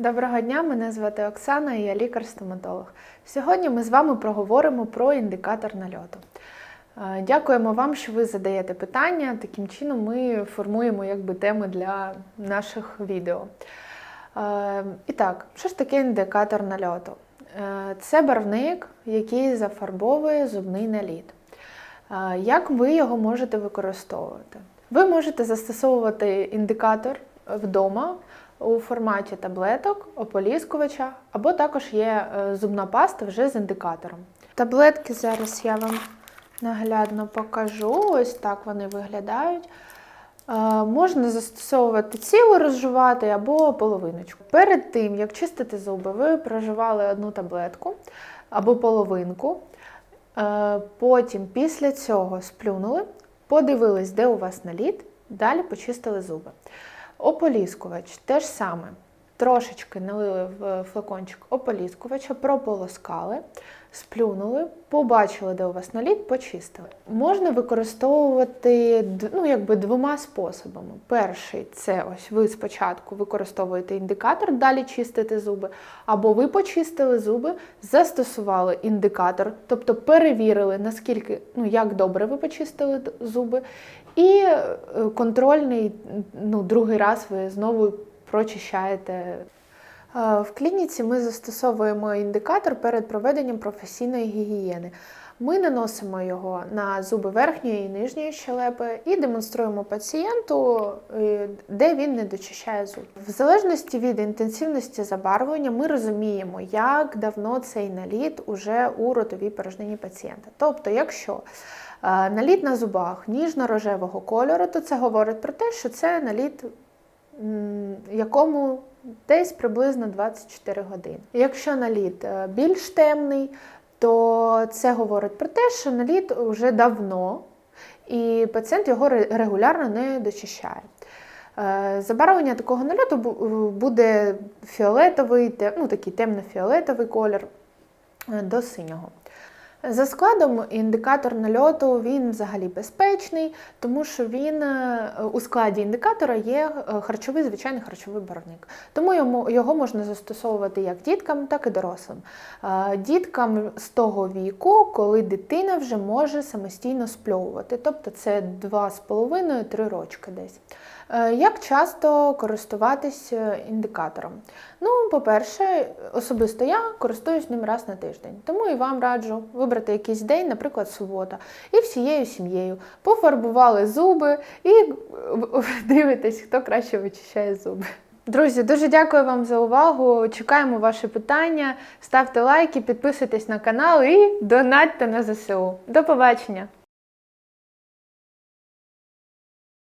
Доброго дня, мене звати Оксана і я лікар-стоматолог. Сьогодні ми з вами проговоримо про індикатор нальоту. Е, Дякуємо вам, що ви задаєте питання. Таким чином ми формуємо якби, теми для наших відео. Е, І так, що ж таке індикатор нальоту? Е, Це барвник, який зафарбовує зубний наліт. Як ви його можете використовувати? Ви можете застосовувати індикатор вдома у форматі таблеток, ополіскувача, або також є е, зубна паста вже з індикатором. Таблетки зараз я вам наглядно покажу. Ось так вони виглядають. Е, Можна застосовувати цілу розжувати або половиночку. Перед тим, як чистити зуби, ви проживали одну таблетку або половинку. Е, Потім після цього сплюнули, подивились, де у вас наліт, далі почистили зуби. Ополіскувач теж саме. Трошечки налили в флакончик ополіскувача, прополоскали, сплюнули, побачили, де у вас наліт, почистили. Можна використовувати ну, якби двома способами. Перший це ось ви спочатку використовуєте індикатор, далі чистите зуби, або ви почистили зуби, застосували індикатор, тобто перевірили, наскільки ну, як добре ви почистили зуби, і е, контрольний ну, другий раз ви знову прочищаєте. Е, В клініці ми застосовуємо індикатор перед проведенням професійної гігієни. Ми наносимо його на зуби верхньої і нижньої щелепи і демонструємо пацієнту, е, де він не дочищає зуб. В залежності від інтенсивності забарвлення ми розуміємо, як давно цей наліт уже у ротовій порожнині пацієнта. Тобто, якщо е, наліт на зубах ніжно-рожевого кольору, то це говорить про те, що це наліт якому десь приблизно 24 години. Якщо наліт е, більш темний, то це говорить про те, що наліт вже давно, і пацієнт його регулярно не дочищає. Е, Забарвлення такого нальоту буде фіолетовий, ну, такий темно-фіолетовий колір е, до синього. За складом індикатор нальоту він взагалі безпечний, тому що він е, у складі індикатора є е, харчовий, звичайний харчовий барвник. Тому його можна застосовувати як діткам, так і дорослим. Е, Діткам з того віку, коли дитина вже може самостійно спльовувати, тобто це 2,5-3 рочки десь. Як часто користуватись індикатором? Ну, по-перше, особисто я користуюсь ним раз на тиждень, тому і вам раджу вибрати якийсь день, наприклад, субота, і всією сім'єю пофарбували зуби і е, дивитесь, хто краще вичищає зуби. Друзі, дуже дякую вам за увагу. Чекаємо ваші питання. Ставте лайки, підписуйтесь на канал і донатьте на ЗСУ. До побачення!